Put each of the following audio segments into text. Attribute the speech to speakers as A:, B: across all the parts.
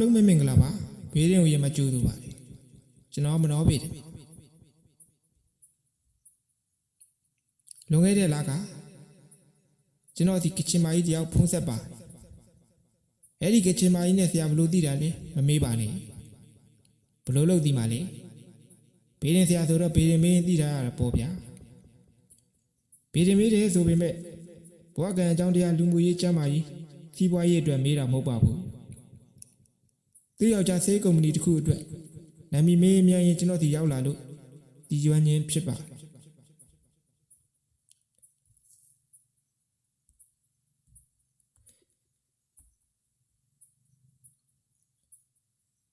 A: မမင်္ဂလာပါဘေးရင်ကိုရမကြိုးသူပါလေကျွန်တော်မနှောပေတယ်လွန်ခဲ့တဲ့လကကျွန်တော်ဒီကချင်မကြီးတယောက်ဖုံးဆက်ပါအဲ့ဒီကချင်မကြီးနဲ့ဆရာဘလို့သိတာလဲမမေးပါနဲ့ဘလို့လို့သိမှာလဲဘေးရင်ဆရာဆိုတော့ဘေးရင်မင်းသိတာရတာပေါ့ဗျာဘေးရင်မေးတယ်ဆိုပေမဲ့ဘဝကံအကြောင်းတရားလူမှုရေးကျမ်းမာရေးစီးပွားရေးအတွက်မေးတာမဟုတ်ပါဘူး သူယောက်ျားဆေးကုမ္ပဏီတစ်ခုအတွက်နာမည်မေးအများရင်ကျွန်တော်ဒီရောက်လာလို့ဒီရွမ်းချင်းဖြစ်ပါ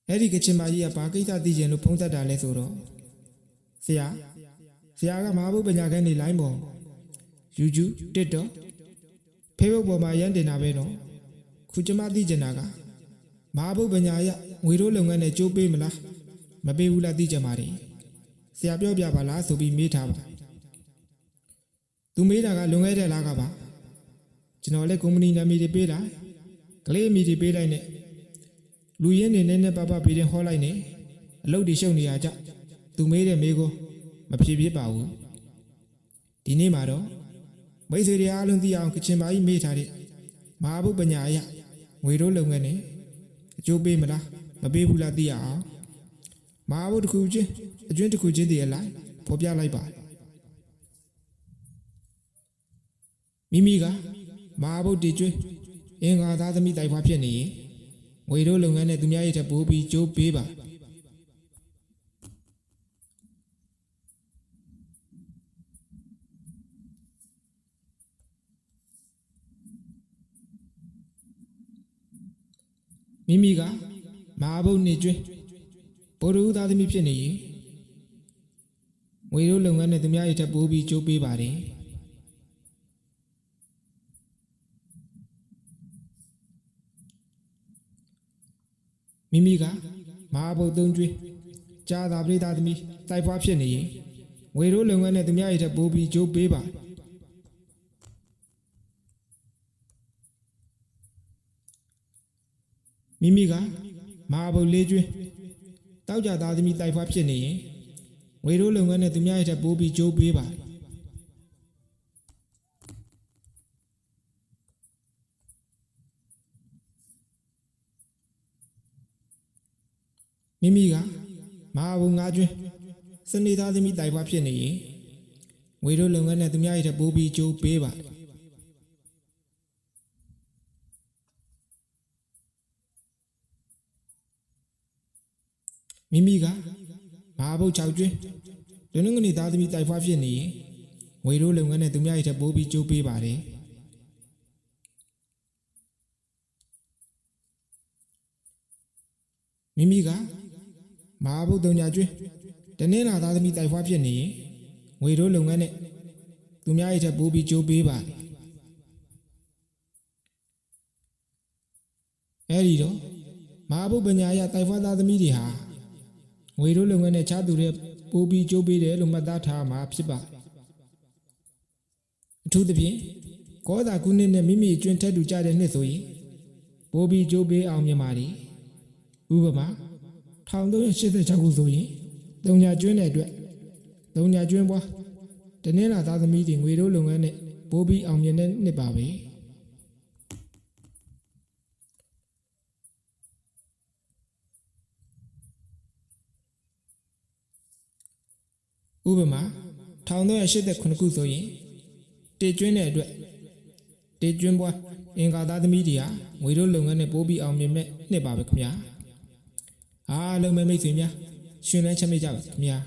A: အဲ့ဒီကချင်မကြီးကဘာကိစ္စသိချင်လို့ဖုံးသက်တာလဲဆိုတော့ဆရာဆရာကမဟာဘုပညာခန်းနေလိုင်းပေါ် YouTube TikTok Facebook ပေါ်မှာရန်တင်တာပဲတော့ခုကျမသိချင်တာက မဟာဘုပညာရငွေတို့လုပ်ငန်းနဲ့ကြိုးပေးမလားမပေးဘူးလားသိကြပါတယ်ဆရာပြောပြပါလားဆိုပြီးမေးထားပါသူမေးတာကလွန်ခဲ့တဲ့လကပါကျွန်တော်လည်းကုမ္ပဏီနာမည်တွေပေးတာကလေးအမည်တွေပေးလိုက်နဲ့လူရင်းနေနဲ့နဲ့ပပပေးတယ်ဟောလိုက်နဲ့အလုပ်တွေရှုပ်နေရကြသူမေးတဲ့မေးကိုမဖြေပြပါဘူးဒီနေ့မှာတော့မိတ်ဆွေတွေအားလုံးသိအောင်ကချင်ပါကြီးမေးထားတဲ့မဟာဘုပညာရငွေတို့လုပ်ငန်းနဲ့ အကျိုးပေးမလားမပေးဘူးလားသိရအောင်မဟာဘုတ်တစ်ခုချင်းအကျွန်းတစ်ခုချင်းတည်းအလိုက်ဖော်ပြလိုက်ပါမိမိကမဟာဘုတ်တီကျွန်းအင်္ဂါသားသမီးတိုင်ဖွားဖြစ်နေရင်ငွေတို့လုပ်ငန်းနဲ့သူများရဲ့ထပ်ပိုးပြီးကျိုးပေးပါ မိမိကမဟာဘုတ်နေကျွန်းဘိုလ်ရူသားသမီးဖြစ်နေရင်ငွေတို့လုပ်ငန်းနဲ့သူများရဲ့ထပ်ပိုးပြီးကျိုးပေးပါတယ်မိမိကမဟာဘုတ်သုံးကျွန်းကြာသာပရိသတ်သမီးတိုက်ဖွားဖြစ်နေရင်ငွေတို့လုပ်ငန်းနဲ့သူများရဲ့ထပ်ပိုးပြီးကျိုးပေးပါ မိမိကမဟာဘုတ်လေးကျွန်းတောက်ကြသားသမီးတိုက်ဖွားဖြစ်နေရင်ငွေတို့လုပ်ငန်းနဲ့သူများရဲ့ထပ်ပိုးပြီးကျိုးပေးပါမိမိကမဟာဘုတ်ငါးကျွန်းစနေသားသမီးတိုက်ဖွားဖြစ်နေရင်ငွေတို့လုပ်ငန်းနဲ့သူများရဲ့ထပ်ပိုးပြီးကျိုးပေးပါ မိမိကမဟာဘုတ်6ကျွန်းလူနှုတ်ကနေသားသမီးတိုက်ဖွားဖြစ်နေရင်ငွေတို့လုပ်ငန်းနဲ့သူများရဲ့ထပ်ပိုးပြီးကျိုးပေးပါတယ်မိမိကမဟာဘုတ်တုံညာကျွန်းတနင်္လာသားသမီးတိုက်ဖွားဖြစ်နေရင်ငွေတို့လုပ်ငန်းနဲ့သူများရဲ့ထပ်ပိုးပြီးကျိုးပေးပါတယ်အဲဒီတော့မဟာဘုတ်ပညာရတိုက်ဖွားသားသမီးတွေဟာ ငွေတို့လုပ်ငန်းနဲ့ချသူတဲ့ပိုးပြီးကြိုးပေးတယ်လို့မှတ်သားထားမှာဖြစ်ပါတယ်အထူးသဖြင့်ကောသာခုနှစ်နဲ့မိမိအကျွန်းထက်တူကြတဲ့နှစ်ဆိုရင်ပိုးပြီးကြိုးပေးအောင်မြင်ပါတယ်ဥပမာ1386ခုဆိုရင်တုံညာကျွန်းတဲ့အတွက်တုံညာကျွန်းပွားတနင်္လာသားသမီးတွေငွေတို့လုပ်ငန်းနဲ့ပိုးပြီးအောင်မြင်တဲ့နှစ်ပါပဲ ဥပမာ1389ခုဆိုရင်တေကျွန်းတဲ့အတွက်တေကျွန်းပွားအင်္ဂါသားသမီးတွေဟာငွေတို့လုပ်ငန်းနဲ့ပိုးပြီးအောင်မြင်မဲ့နှစ်ပါပဲခင်ဗျာအားလုံးပဲမိတ်ဆွေများရှင်လန်းချမ်းမြေ့ကြပါစေခင်ဗျာ